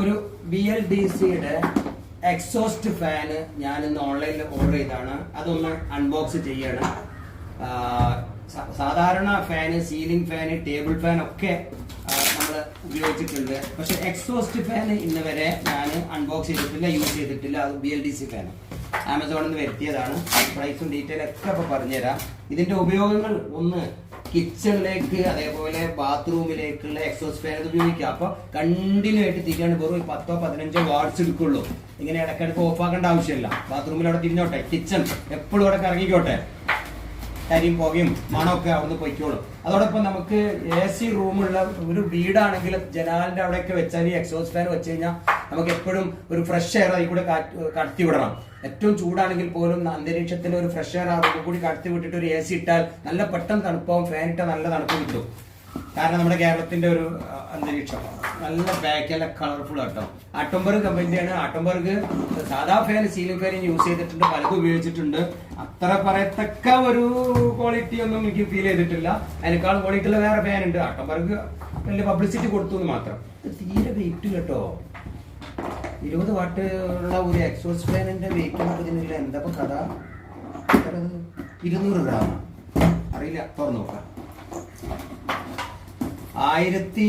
ഒരു B L D സിയുടെ exhaust fan ഞാൻ ഇന്ന് ഓൺലൈനിൽ ഓർഡർ ചെയ്താണ് അതൊന്ന് അൺബോക്സ് ചെയ്യാണ്. സാധാരണ fan ceiling fan table fan ഒക്കെ നമ്മൾ ഉപയോഗിച്ചിട്ടുണ്ട്. പക്ഷെ എക്സോസ്റ്റ് ഫാൻ ഇന്ന് വരെ ഞാൻ അൺബോക്സ് ചെയ്തിട്ടില്ല യൂസ് ചെയ്തിട്ടില്ല. അത് B L D C fan ആമസോണിൽ നിന്ന് വരുത്തിയതാണ്. പ്രൈസും ഡീറ്റെയിൽ ഒക്കെ അപ്പോൾ പറഞ്ഞുതരാം. ഇതിന്റെ ഉപയോഗങ്ങൾ ഒന്ന് കിച്ചണിലേക്ക് അതേപോലെ ബാത്റൂമിലേക്കുള്ള എക്സോസ് ഫാൻ ഉപയോഗിക്കാം. അപ്പൊ കണ്ടിന്യൂ ആയിട്ട് തിരിയാണ് വെറും പത്തോ പതിനഞ്ചോ വാട്ട്സ് എടുക്കുള്ളൂ. ഇങ്ങനെ ഇടയ്ക്കിടയ്ക്ക് ഓഫ് ആക്കേണ്ട ആവശ്യമില്ല. ബാത്റൂമിൽ അവിടെ തിരിഞ്ഞോട്ടെ. കിച്ചൺ എപ്പോഴും അവിടെ കറങ്ങിക്കോട്ടെ. കരിയും പുകയും മണമൊക്കെ അവിടുന്ന് പൊയ്ക്കോളും. അതോടൊപ്പം നമുക്ക് എ സി റൂമുള്ള ഒരു വീടാണെങ്കിൽ ജനാലിന്റെ അവിടെയൊക്കെ വെച്ചാൽ ഈ എക്സോസ് ഫാൻ വെച്ച് കഴിഞ്ഞാൽ നമുക്ക് എപ്പോഴും ഒരു ഫ്രഷ് എയർ അതിൽ കൂടെ കടത്തി വിടണം. ഏറ്റവും ചൂടാണെങ്കിൽ പോലും അന്തരീക്ഷത്തിൽ ഒരു ഫ്രഷ് എയർ ആ കൂടി കടത്തി വിട്ടിട്ട് ഒരു എ സി ഇട്ടാൽ നല്ല പെട്ടെന്ന് തണുപ്പാവും ഫാൻ ഇട്ടാൽ നല്ല തണുപ്പ് കിട്ടും. കാരണം നമ്മുടെ കേരളത്തിന്റെ ഒരു അന്തരീക്ഷം. നല്ല ബാക്കല്ല കളർഫുൾ ആട്ടോ. ആട്ടംബർഗ് കമ്പനിയാണ് ആട്ടംബർഗ് സാധാ ഫാൻ സീലിംഗ് ഫാൻ യൂസ് ചെയ്തിട്ടുണ്ട്. പലതും ഉപയോഗിച്ചിട്ടുണ്ട്. അത്ര പറയത്തക്ക ഒരു ക്വാളിറ്റി ഒന്നും എനിക്ക് ഫീൽ ചെയ്തിട്ടില്ല. അതിനേക്കാൾ ക്വാളിറ്റി ഉള്ള വേറെ ഫാൻ ഉണ്ട്. ആട്ടംബർഗ് വലിയ പബ്ലിസിറ്റി കൊടുത്തു എന്ന് മാത്രം തീരെ വെയിറ്റ് കേട്ടോ ഇരുപത് വാട്ട് ഉള്ള ഒരു എക്സോസ് ഫാനിന്റെ വെയിറ്റ് എന്താ കഥ? ഇരുന്നൂറ് ഗ്രാം അറിയില്ല. തുറന്നു നോക്കാം. ആയിരത്തി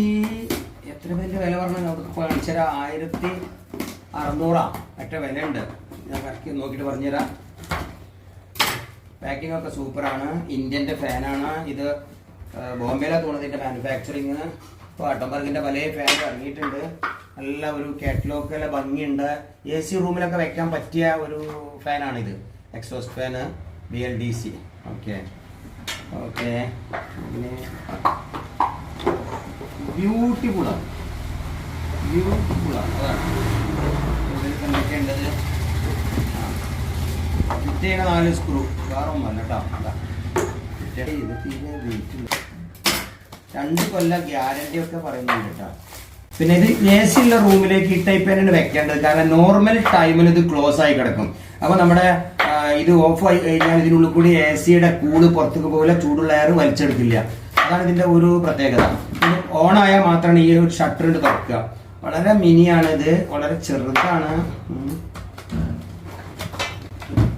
എത്ര പേര് വില പറഞ്ഞു? നമുക്ക് കാണിച്ചരാ ആയിരത്തി അറുന്നൂറാ. മറ്റേ വില ഉണ്ട് ഞാൻ കറക്റ്റ് നോക്കിയിട്ട് പറഞ്ഞുതരാം പാക്കിംഗ് ഒക്കെ സൂപ്പറാണ് ഇന്ത്യന്റെ ഫാനാണ് ഇത് ബോംബെയിലാണ് തോന്നുന്നത് ഇതിന്റെ മാനുഫാക്ചറിങ് ഇപ്പോൾ അട്ടംബർഗിന്റെ പല ഫാൻ ഇറങ്ങിയിട്ടുണ്ട്. നല്ല ഒരു കാറ്റലോഗിലെ ഭംഗിയുണ്ട്. എ സി റൂമിലൊക്കെ വെക്കാൻ പറ്റിയ ഒരു ഫാനാണിത് exhaust fan B L D C okay okay പിന്നെ ബ്യൂട്ടിഫുള്ളാണ്. ബ്യൂട്ടിഫുള്ളാണ്. അതാണ്. ഇതിൽ എന്തൊക്കെയുണ്ടത് ഫിറ്റ് നാല് സ്ക്രൂ വേറെ ഒന്നല്ല കേട്ടോ. അതാ. ഇത് തീരെ രണ്ട് കൊല്ലം ഗ്യാരണ്ടി ഒക്കെ പറയുന്നുണ്ട് കേട്ടോ. പിന്നെ ഇത് എ സി ഉള്ള റൂമിലേക്ക് ഈ ടൈപ്പ് തന്നെയാണ് വെക്കേണ്ടത്. കാരണം നോർമൽ ടൈമിൽ ഇത് ക്ലോസ് ആയി കിടക്കും. അപ്പൊ നമ്മുടെ ഇത് ഓഫ് ആയി കഴിഞ്ഞാൽ ഇതിനുള്ളിൽ കൂടി എ സിയുടെ കൂട് പുറത്തേക്ക് പോലെ ചൂടുള്ള എയർ വലിച്ചെടുക്കില്ല. അതാണ് ഇതിന്റെ ഒരു പ്രത്യേകത. ഓൺ ആയാൽ മാത്രമാണ് ഈ ഒരു ഷട്ടർ ഇട്ട് തുറക്കുക. വളരെ മിനിയാണ് ഇത് വളരെ ചെറുതാണ്.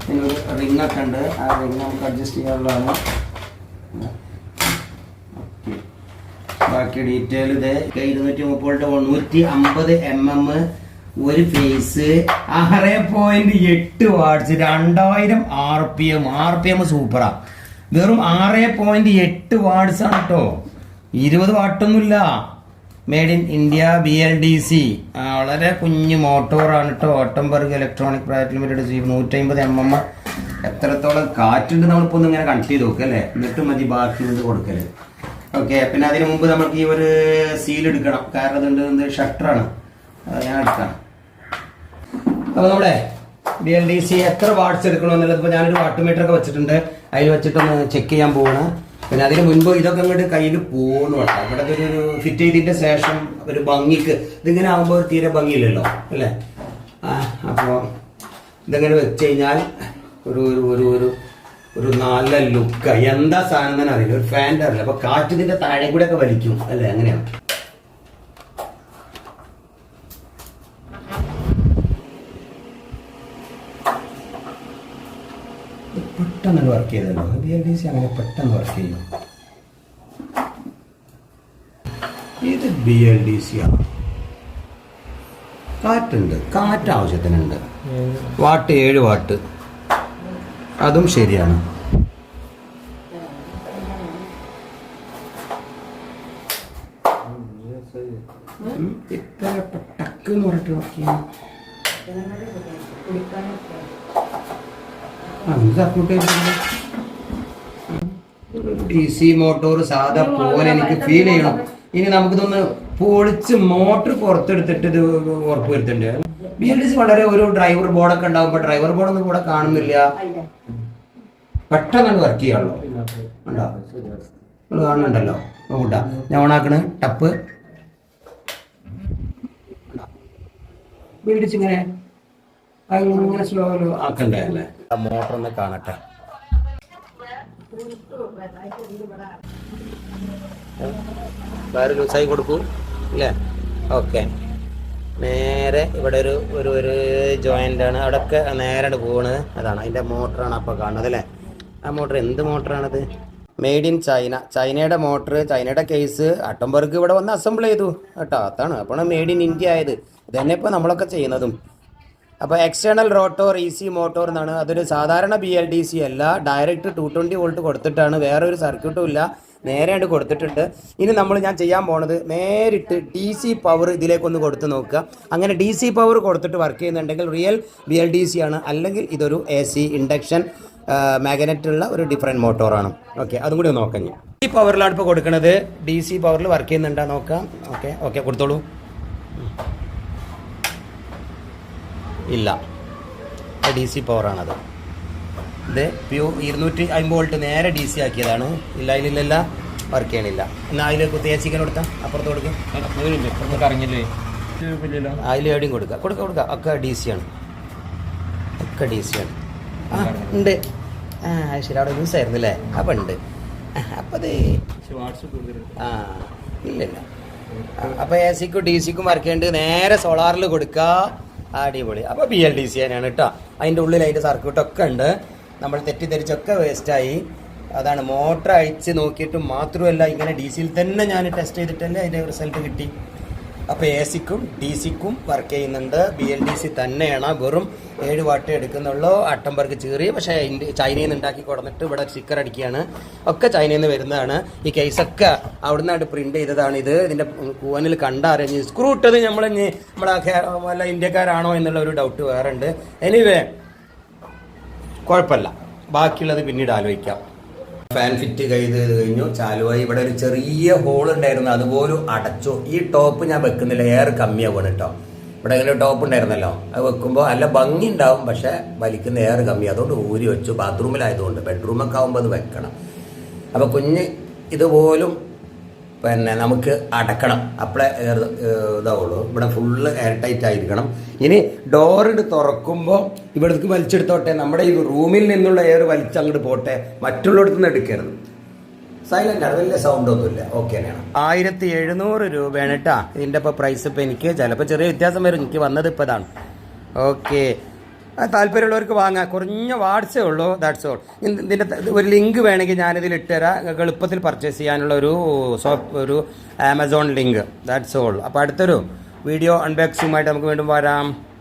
ഇതിനൊരു റിംഗ് ഒക്കെ ഉണ്ട്. ആ റിംഗ് നമുക്ക് അഡ്ജസ്റ്റ് ചെയ്യാനുള്ളതാണ്. ബാക്കി ഡീറ്റെയിൽ ഇത്. ഇരുന്നൂറ്റി മുപ്പത് നൂറ്റി അമ്പത് എം എം ഒരു ഫേസ് ആറ് പോയിന്റ് എട്ട് വാട്ട്സ് രണ്ടായിരം R P M. R P M സൂപ്പറാ. വെറും ആറ് പോയിന്റ് എട്ട് വാട്ട്സ് ആണ് കേട്ടോ ഇരുപത് വാട്ടൊന്നുമില്ല. Made in India B L D C വളരെ കുഞ്ഞു മോട്ടോറാണ് കേട്ടോ Atomberg electronic private limited C നൂറ്റി അമ്പത് എം എം എത്രത്തോളം കാറ്റുണ്ട് നമ്മളിപ്പോ ഒന്ന് ഇങ്ങനെ കണക്ട് ചെയ്ത് നോക്കുക അല്ലേ? എന്നിട്ട് മതി ബാക്കി ഇത് കൊടുക്കൽ. ഓക്കെ പിന്നെ അതിന് മുമ്പ് നമുക്ക് ഈ ഒരു സീൽ എടുക്കണം. കാരണം അതുണ്ട് ഷട്ടറാണ് അത് ഞാൻ എടുക്കാം അപ്പൊ നമ്മുടെ ബി എൽ ഡി സി എത്ര വാട്ട്സ് എടുക്കണമെന്നുള്ളത് ഇപ്പൊ ഞാനൊരു വാട്ട് മീറ്റർ ഒക്കെ വെച്ചിട്ടുണ്ട്. അതിൽ വെച്ചിട്ടൊന്ന് ചെക്ക് ചെയ്യാൻ പോവാണ്. പിന്നെ അതിന് മുൻപ് ഇതൊക്കെ അങ്ങോട്ട് കയ്യിൽ പോകുന്നു ഇവിടെ ഒരു ഫിറ്റ് ചെയ്തതിന്റെ ശേഷം ഒരു ഭംഗിക്ക് ഇതിങ്ങനെ ആകുമ്പോൾ തീരെ ഭംഗിയില്ലല്ലോ അല്ലേ? അപ്പോൾ ഇതങ്ങനെ വെച്ച് കഴിഞ്ഞാൽ ഒരു ഒരു ഒരു ഒരു ഒരു നല്ല ലുക്ക് എന്താ സാധനം തന്നെ അറിയില്ല. ഒരു ഫാന്റെ അറിയില്ല. അപ്പോൾ കാറ്റ് ഇതിന്റെ താഴെ കൂടെ ഒക്കെ വലിക്കും അല്ലേ? അങ്ങനെയാണ് പെട്ടെന്ന് വർക്ക് ചെയ്തല്ലോ. ബി എൽ ഡി സി അങ്ങനെ പെട്ടെന്ന് വർക്ക് ചെയ്യും. ഇത് ബി എൽ ഡി സി ആണ്. കാറ്റുണ്ട്. കാറ്റ് ആവശ്യത്തിനുണ്ട്. വാട്ട് ഏഴ് വാട്ട്. അതും ശരിയാണ്. ഇത്ര ടക്ക് എന്ന് പറഞ്ഞിട്ട് വർക്ക് ചെയ്യും ഡി സി മോട്ടോർ സാധാ പോലെ എനിക്ക് ഫീൽ ചെയ്യണം. ഇനി നമുക്കിതൊന്ന് പൊളിച്ച് മോട്ടർ പുറത്തെടുത്തിട്ട് ഇത് ഉറപ്പ് വരുത്തുന്നുണ്ട് ബി എൽ ഡി സി വളരെ ഒരു ഡ്രൈവർ ബോർഡൊക്കെ ഉണ്ടാകുമ്പോൾ ഡ്രൈവർ ബോർഡൊന്നും കൂടെ കാണുന്നില്ല. പെട്ടെന്ന് വർക്ക് ചെയ്യാണല്ലോ കാണുന്നുണ്ടല്ലോ. കൂട്ടാ. ഞാൻ ഓണാക്കണ് ടപ്പ് ബി എൽ ഡി സി ഇങ്ങനെ സ്ലോ ആക്കണ്ടേ? മോട്ടർ ഒന്ന് കാണട്ടെ. വയറ് ലൂസായി കൊടുക്കൂ ഇല്ലേ? ഓക്കെ. നേരെ ഇവിടെ ഒരു ഒരു ഒരു ജോയിന്റ് ആണ്. അവിടെയൊക്കെ നേരെ പോകണത് അതാണ് അതിന്റെ മോട്ടറാണ് അപ്പോൾ കാണുന്നത് അല്ലേ? ആ മോട്ടർ എന്ത് മോട്ടറാണത്? മെയ്ഡ് ഇൻ ചൈന ചൈനയുടെ മോട്ടർ ചൈനയുടെ കേസ് അട്ടംബർഗ് ഇവിടെ വന്ന് അസംബിൾ ചെയ്തു. കേട്ടോ അതാണ്. അപ്പോൾ മെയ്ഡ് ഇൻ ഇന്ത്യ ആയത്. ഇത് തന്നെ ഇപ്പോൾ നമ്മളൊക്കെ ചെയ്യുന്നതും. അപ്പോൾ external rotor E C motor എന്നാണ്. അതൊരു സാധാരണ ബി എൽ ഡി സി അല്ല. ഡയറക്റ്റ് ടു ട്വന്റി വോൾട്ട് കൊടുത്തിട്ടാണ്. വേറെ ഒരു സർക്യൂട്ടും ഇല്ല. നേരെയായിട്ട് കൊടുത്തിട്ടുണ്ട്. ഇനി നമ്മൾ ഞാൻ ചെയ്യാൻ പോണത് നേരിട്ട് ഡി സി പവർ ഇതിലേക്കൊന്ന് കൊടുത്ത് നോക്കുക. അങ്ങനെ ഡി സി പവർ കൊടുത്തിട്ട് വർക്ക് ചെയ്യുന്നുണ്ടെങ്കിൽ real B L D C ആണ്. അല്ലെങ്കിൽ ഇതൊരു എ സി ഇൻഡക്ഷൻ മാഗ്നറ്റ് ഉള്ള ഒരു ഡിഫറെന്റ് മോട്ടോറാണ് ഓക്കെ അതും കൂടി നോക്കാം ഞാൻ ഡി പവറിലാണ് ഇപ്പോൾ കൊടുക്കുന്നത് ഡി സി പവറിൽ വർക്ക് ചെയ്യുന്നുണ്ടോ? നോക്കാം. ഓക്കെ ഓക്കെ കൊടുത്തോളൂ. ഇല്ല. ഡി സി പവറാണത് ഇത് പ്യൂ ഇരുന്നൂറ്റി അമ്പത് വോൾട്ട് നേരെ ഡി സി ആക്കിയതാണ്. ഇല്ല അതിലില്ല വർക്ക് ചെയ്യണില്ല. എന്നാൽ അതിൽ കുത്തിയേച്ചിക്കാൻ കൊടുത്താൽ അപ്പുറത്ത് കൊടുക്കും. കറങ്ങില്ലേ? അതിൽ എവിടെയും കൊടുക്കുക കൊടുക്കുക കൊടുക്കുക ഒക്കെ ഡി സി ആണ്. ഒക്കെ ഡി സി ആണ്. ആ ഉണ്ട്. ആ ശരി. അവിടെ യൂസ് ആയിരുന്നു അല്ലേ? അപ്പം ഉണ്ട്. അപ്പം അത് ആ ഇല്ലില്ല അപ്പം എ സിക്കും ഡി സിക്കും വർക്ക് ചെയ്യേണ്ടത് നേരെ സോളാറിൽ കൊടുക്കുക അടിപൊളി. അപ്പോൾ ബി എൽ ഡി സി തന്നെയാണ് കേട്ടോ അതിന്റെ ഉള്ളിൽ അതിന്റെ സർക്യൂട്ടൊക്കെ ഉണ്ട്. നമ്മൾ തെറ്റിദ്ധരിച്ചൊക്കെ വേസ്റ്റായി അതാണ് മോട്ടർ അയച്ച് നോക്കിയിട്ട് മാത്രമല്ല ഇങ്ങനെ ഡി സിയിൽ തന്നെ ഞാൻ ടെസ്റ്റ് ചെയ്തിട്ടല്ലേ അതിന്റെ റിസൾട്ട് കിട്ടി. അപ്പോൾ എ സിക്കും ഡി സിക്കും വർക്ക് ചെയ്യുന്നുണ്ട്. ബി എൽ ഡി സി തന്നെയാണ്. വെറും ഏഴ് വാട്ട് എടുക്കുന്നുള്ളൂ. അട്ടംബർഗ് ചീറി. പക്ഷേ ചൈനയിൽ നിന്ന് ഉണ്ടാക്കി കൊടുത്തിട്ട് ഇവിടെ സ്റ്റിക്കർ അടിക്കുകയാണ്. ഒക്കെ ചൈനയിൽ നിന്ന് വരുന്നതാണ്. ഈ കേസൊക്കെ അവിടെ നിന്നായിട്ട് പ്രിന്റ് ചെയ്തതാണ് ഇത്. ഇതിന്റെ കൂവനിൽ കണ്ടറിഞ്ഞ് സ്ക്രൂ ഇട്ടത് നമ്മൾ ഇനി നമ്മളെ വല്ല ഇന്ത്യക്കാരാണോ എന്നുള്ള ഒരു ഡൗട്ട് വേറെ ഉണ്ട് എനിവേ കുഴപ്പമില്ല. ബാക്കിയുള്ളത് പിന്നീട് ആലോചിക്കാം. ഫാൻ ഫിറ്റ് ചെയ്ത് കഴിഞ്ഞു. ചാലുവായി ഇവിടെ ഒരു ചെറിയ ഹോൾ ഉണ്ടായിരുന്നു. അതുപോലും അടച്ചു. ഈ ടോപ്പ് ഞാൻ വെക്കുന്നില്ല. എയർ കമ്മിയാവാണ് കേട്ടോ. ഇവിടെ ഇങ്ങനെ ടോപ്പ് ഉണ്ടായിരുന്നല്ലോ. അത് വെക്കുമ്പോൾ നല്ല ഭംഗി ഉണ്ടാവും പക്ഷെ വലിക്കുന്ന എയർ കമ്മി അതുകൊണ്ട് ഊരി വെച്ചു. ബാത്റൂമിലായതുകൊണ്ട് ബെഡ്റൂമൊക്കെ ആകുമ്പോൾ അത് വെക്കണം. അപ്പോൾ കുഞ്ഞ് ഇതുപോലും പിന്നെ നമുക്ക് അടക്കണം. അപ്പോഴേ ഇതാവുള്ളൂ. ഇവിടെ ഫുള്ള് എയർ ടൈറ്റ് ആയിരിക്കണം. ഇനി ഡോറിട്ട് തുറക്കുമ്പോൾ ഇവിടേക്ക് വലിച്ചെടുത്തോട്ടെ. നമ്മുടെ ഈ റൂമിൽ നിന്നുള്ള എയർ വലിച്ചങ്ങോട്ട് പോട്ടെ. മറ്റുള്ളിടത്തു നിന്ന് എടുക്കരുത്. സൈലന്റ് ആണ്. വലിയ സൗണ്ട് ഒന്നുമില്ല. ഓക്കെ തന്നെയാണ്. ആയിരത്തി എഴുന്നൂറ് രൂപയാണ് കേട്ടാ ഇതിന്റെ ഇപ്പോൾ പ്രൈസ് ഇപ്പോൾ എനിക്ക് ചിലപ്പോൾ ചെറിയ വ്യത്യാസം വരും. എനിക്ക് വന്നത് ഇപ്പോൾ ഇതാണ് ഓക്കെ താല്പര്യമുള്ളവർക്ക് വാങ്ങാം. കുറഞ്ഞ വാട്സേ ഉള്ളൂ ദാറ്റ്സ് ഓൾ ഇതിന്റെ ഒരു ലിങ്ക് വേണമെങ്കിൽ ഞാനിതിൽ ഇട്ടുതരാം. എളുപ്പത്തിൽ പർച്ചേസ് ചെയ്യാനുള്ള ഒരു സോഫ്റ്റ് ഒരു ആമസോൺ ലിങ്ക് ദാറ്റ്സ് ഓൾ അപ്പോൾ അടുത്തൊരു വീഡിയോ അൺബോക്സിങ്ങുമായിട്ട് നമുക്ക് വീണ്ടും വരാം.